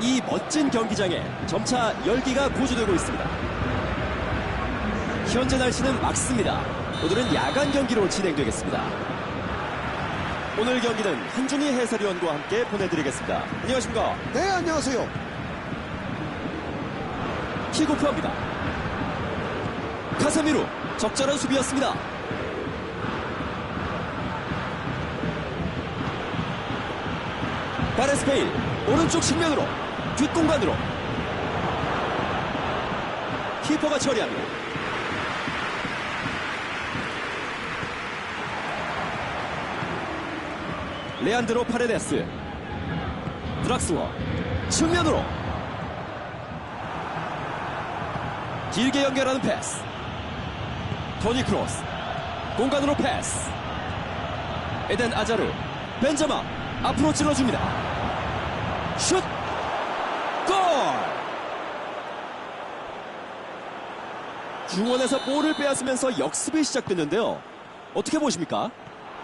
이 멋진 경기장에 점차 열기가 고조되고 있습니다. 현재 날씨는 맑습니다. 오늘은 야간 경기로 진행되겠습니다. 오늘 경기는 한준희 해설위원과 함께 보내드리겠습니다. 안녕하십니까. 네, 안녕하세요. 키고프합니다. 카세미루 적절한 수비였습니다. 바레스페일 오른쪽 측면으로 뒷공간으로 키퍼가 처리합니다. 레안드로 파레데스 드락스워 측면으로 길게 연결하는 패스. 토니 크로스. 공간으로 패스. 에덴 아자르. 벤자마. 앞으로 찔러줍니다. 슛! 골! 중원에서 볼을 빼앗으면서 역습이 시작됐는데요. 어떻게 보십니까?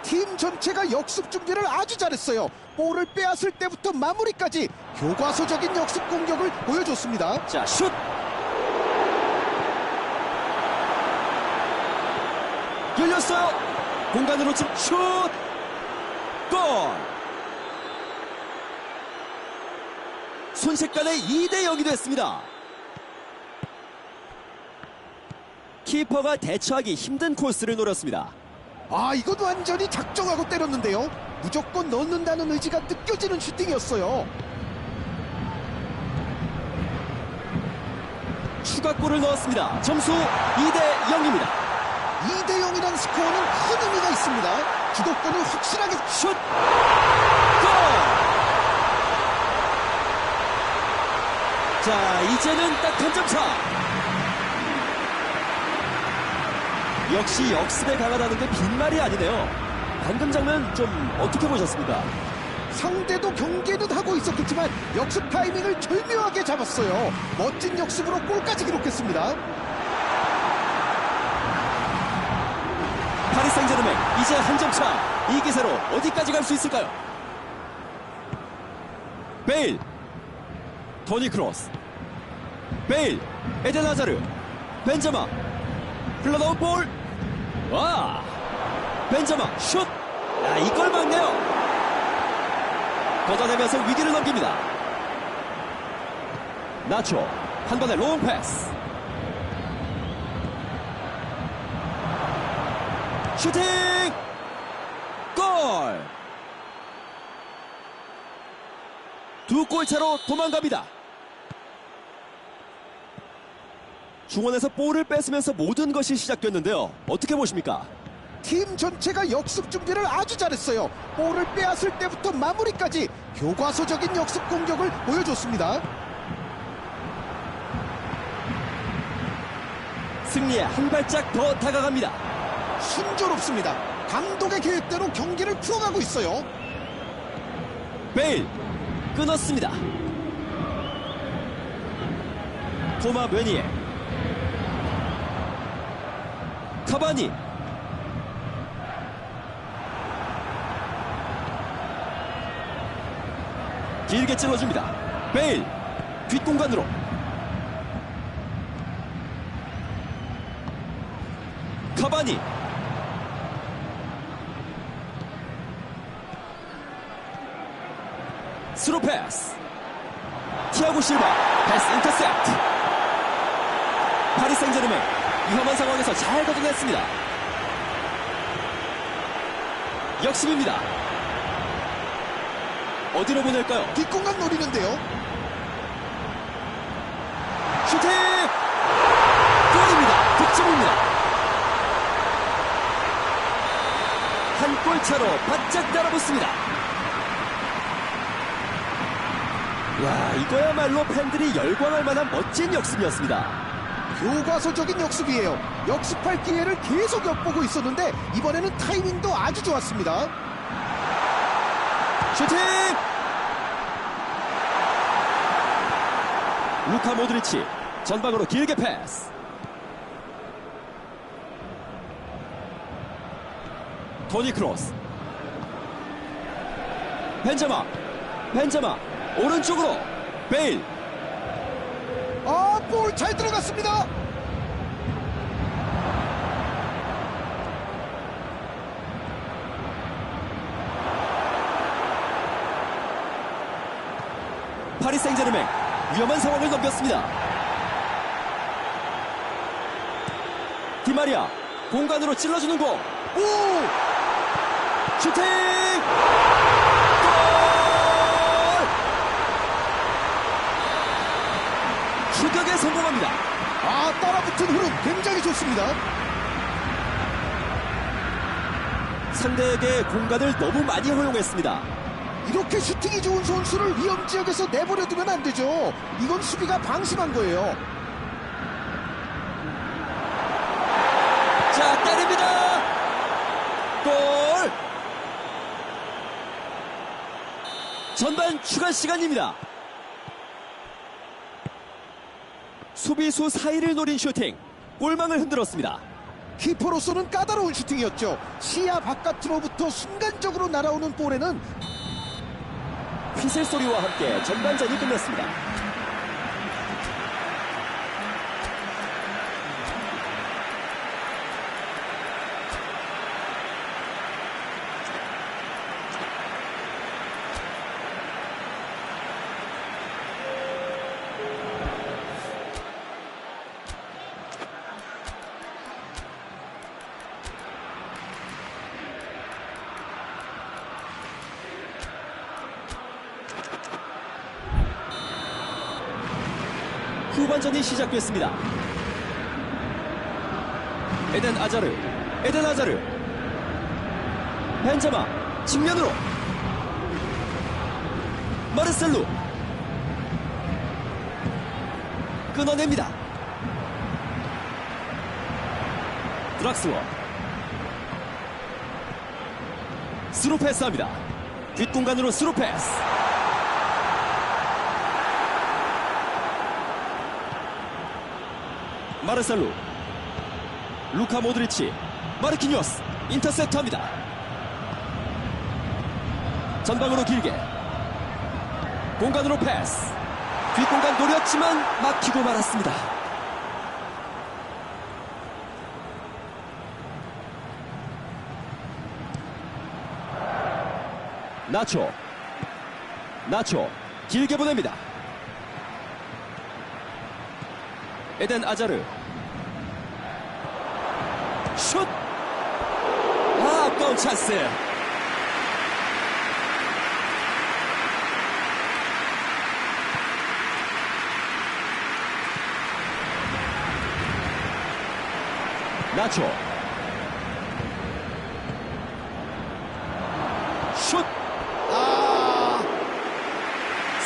팀 전체가 역습 준비를 아주 잘했어요. 볼을 빼앗을 때부터 마무리까지 교과서적인 역습 공격을 보여줬습니다. 자, 슛! 열렸어요. 공간으로 집 슛! 골! 순식간에 2대 0이 됐습니다. 키퍼가 대처하기 힘든 코스를 노렸습니다. 아, 이건 완전히 작정하고 때렸는데요. 무조건 넣는다는 의지가 느껴지는 슈팅이었어요. 추가골을 넣었습니다. 점수 2대 0입니다. 2대 0이란 스코어는 큰 의미가 있습니다. 주도권을 확실하게 슛! 골! 자, 이제는 딱 한 점 차. 역시 역습에 강하다는 게 빈말이 아니네요. 방금 장면 좀 어떻게 보셨습니까? 상대도 경계는 하고 있었겠지만 역습 타이밍을 절묘하게 잡았어요. 멋진 역습으로 골까지 기록했습니다. 파리 생제르맹 이제 한 점 차. 이 기세로 어디까지 갈 수 있을까요? 베일 토니 크로스 베일 에덴 하자르 벤자마 흘러나온 볼 와! 벤자마 슛! 야, 이걸 막네요. 걷어내면서 위기를 넘깁니다. 나초 한 번의 롱 패스. 슈팅! 골! 두 골 차로 도망갑니다. 중원에서 볼을 뺏으면서 모든 것이 시작됐는데요. 어떻게 보십니까? 팀 전체가 역습 준비를 아주 잘했어요. 볼을 빼앗을 때부터 마무리까지 교과서적인 역습 공격을 보여줬습니다. 승리에 한 발짝 더 다가갑니다. 순조롭습니다. 감독의 계획대로 경기를 풀어가고 있어요. 베일 끊었습니다. 토마 메니에 카바니. 길게 찔러줍니다. 베일 뒷공간으로. 카바니. 스루 패스. 티아고 실바 패스 인터셉트. 파리 생제르맹 위험한 상황에서 잘 걷어냈습니다. 역습입니다. 어디로 보낼까요? 뒷공간 노리는데요. 슈팅! 골입니다. 득점입니다. 한 골 차로 바짝 따라붙습니다. 야 이거야말로 팬들이 열광할 만한 멋진 역습이었습니다 교과서적인 역습이에요. 역습할 기회를 계속 엿보고 있었는데 이번에는 타이밍도 아주 좋았습니다. 슈팅 루카 모드리치 전방으로 길게 패스 토니 크로스 벤자마 벤자마 오른쪽으로 베일 아, 볼 잘 들어갔습니다. 파리 생제르맹 위험한 상황을 넘겼습니다. 디마리아 공간으로 찔러주는 공. 오! 슈팅! 골! 추격에 성공합니다. 아, 따라붙은 흐름 굉장히 좋습니다. 상대에게 공간을 너무 많이 허용했습니다. 이렇게 슈팅이 좋은 선수를 위험 지역에서 내버려 두면 안 되죠. 이건 수비가 방심한 거예요. 자, 때립니다. 골! 전반 추가 시간입니다. 수비수 사이를 노린 슈팅. 골망을 흔들었습니다. 키퍼로서는 까다로운 슈팅이었죠. 시야 바깥으로부터 순간적으로 날아오는 볼에는 휘슬 소리와 함께 전반전이 끝났습니다. 후반전이 시작됐습니다. 에덴 아자르, 에덴 아자르, 벤자마 측면으로 마르셀루 끊어냅니다. 드락스워 스루 패스합니다. 뒷공간으로 스루 패스. 마르셀루 루카 모드리치 마르키뉴스 인터셉트합니다. 전방으로 길게. 공간으로 패스. 뒷공간 노렸지만 막히고 말았습니다. 나초. 나초. 길게 보냅니다 에덴 아자르 슛! 아, 아까운 찬스. 나초. 슛! 아,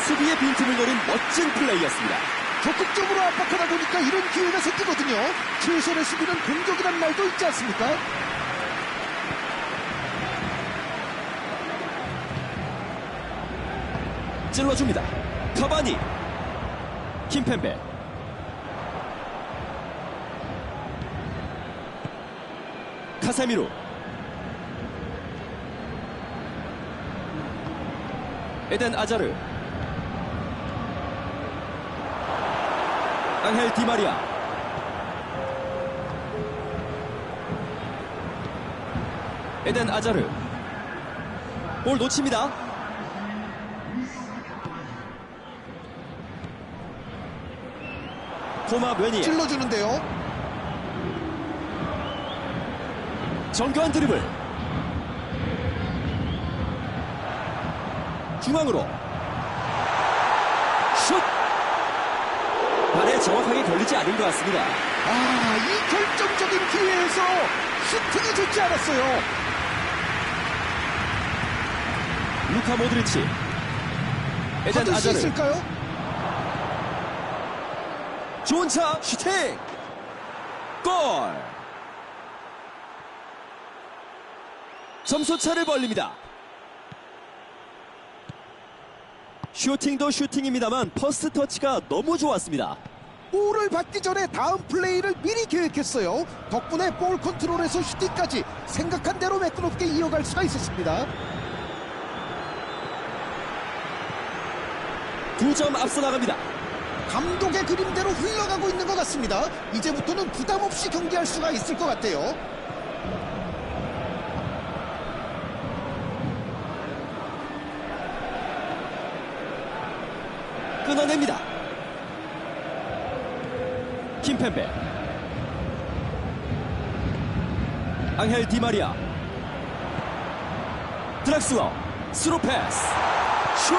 수비의 빈틈을 노린 멋진 플레이였습니다. 적극적으로 압박하다 보니까 이런 기회가 생기거든요. 최선의 수비는 공격이란 말도 있지 않습니까? 찔러줍니다. 카바니. 김펜베. 카세미로. 에덴 아자르. 앙헬 디마리아. 에덴 아자르. 볼 놓칩니다. 토마 웨니 찔러주는데요. 정교한 드리블 중앙으로 슛 발에 정확하게 걸리지 않은 것 같습니다. 아, 이 결정적인 기회에서 슈팅이 좋지 않았어요. 루카 모드리치. 에덴 아자르. 있을까요? 좋은 차 슈팅! 골! 점수 차를 벌립니다. 슈팅도 슈팅입니다만 퍼스트 터치가 너무 좋았습니다 볼을 받기 전에 다음 플레이를 미리 계획했어요. 덕분에 볼 컨트롤에서 슈팅까지 생각한 대로 매끄럽게 이어갈 수가 있었습니다. 두 점 앞서 나갑니다. 감독의 그림대로 흘러가고 있는 것 같습니다. 이제부터는 부담 없이 경기할 수가 있을 것 같아요. 끊어냅니다. 김펜베. 앙헬 디마리아. 드락스워. 스루 패스. 슛! 골!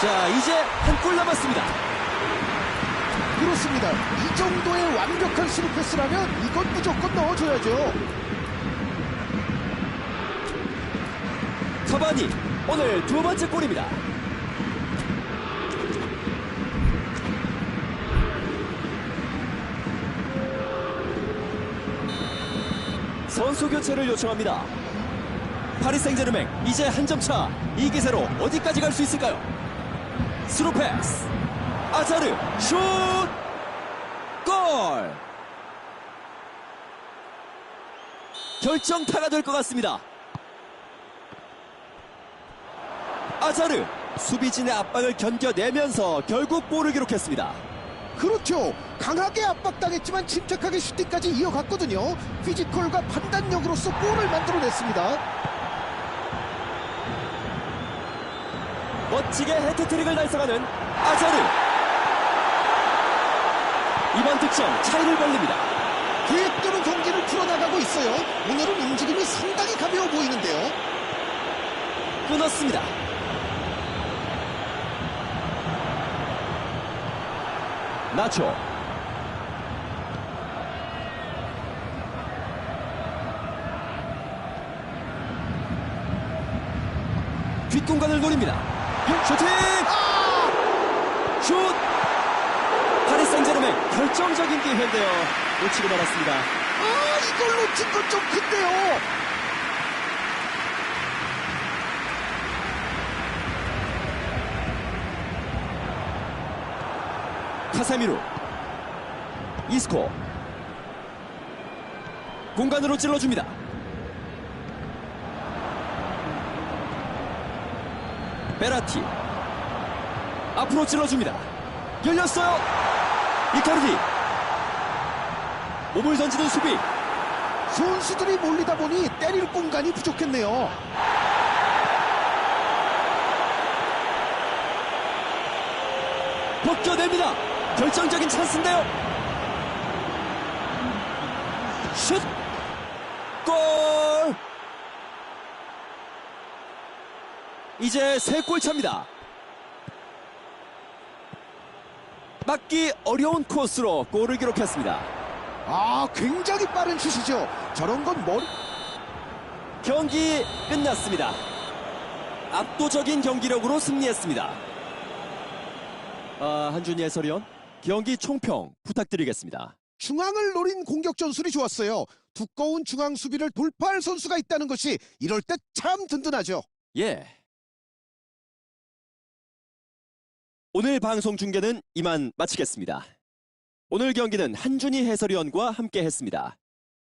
자, 이제 한 골 남았습니다. 그렇습니다. 이 정도의 완벽한 스루 패스라면 이건 무조건 넣어줘야죠. 카바니 오늘 두 번째 골입니다. 선수 교체를 요청합니다. 파리 생제르맹 이제 한 점 차. 이 기세로 어디까지 갈 수 있을까요? 스루 패스. 아자르 슛! 골! 결정타가 될 것 같습니다. 아자르 수비진의 압박을 견뎌내면서 결국 골을 기록했습니다. 그렇죠. 강하게 압박당했지만 침착하게 슈팅까지 이어갔거든요. 피지컬과 판단력으로서 골을 만들어냈습니다. 멋지게 헤트트릭을 달성하는 아자르 이번 득점 차이를 벌립니다. 계획대로 경기를 풀어나가고 있어요. 오늘은 움직임이 상당히 가벼워 보이는데요. 끊었습니다. 나초 뒷공간을 노립니다. 슈팅! 슛! 파리 생제르맹 결정적인 기회인데요. 놓치고 말았습니다. 아, 이걸 놓친 건 좀 큰데요. 카사미루 이스코 공간으로 찔러줍니다. 베라티. 앞으로 찔러줍니다. 열렸어요. 이카르디. 몸을 던지는 수비. 선수들이 몰리다 보니 때릴 공간이 부족했네요. 벗겨냅니다 결정적인 찬스인데요 슛! 골! 이제 세 골 차입니다. 막기 어려운 코스로 골을 기록했습니다. 아, 굉장히 빠른 슛이죠. 저런 건 머리. 경기 끝났습니다. 압도적인 경기력으로 승리했습니다. 아, 한준희 해설위원, 경기 총평 부탁드리겠습니다. 중앙을 노린 공격 전술이 좋았어요. 두꺼운 중앙 수비를 돌파할 선수가 있다는 것이 이럴 때 참 든든하죠. 예. 오늘 방송 중계는 이만 마치겠습니다. 오늘 경기는 한준희 해설위원과 함께 했습니다.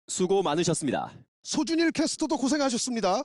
수고 많으셨습니다. 소준일 캐스터도 고생하셨습니다.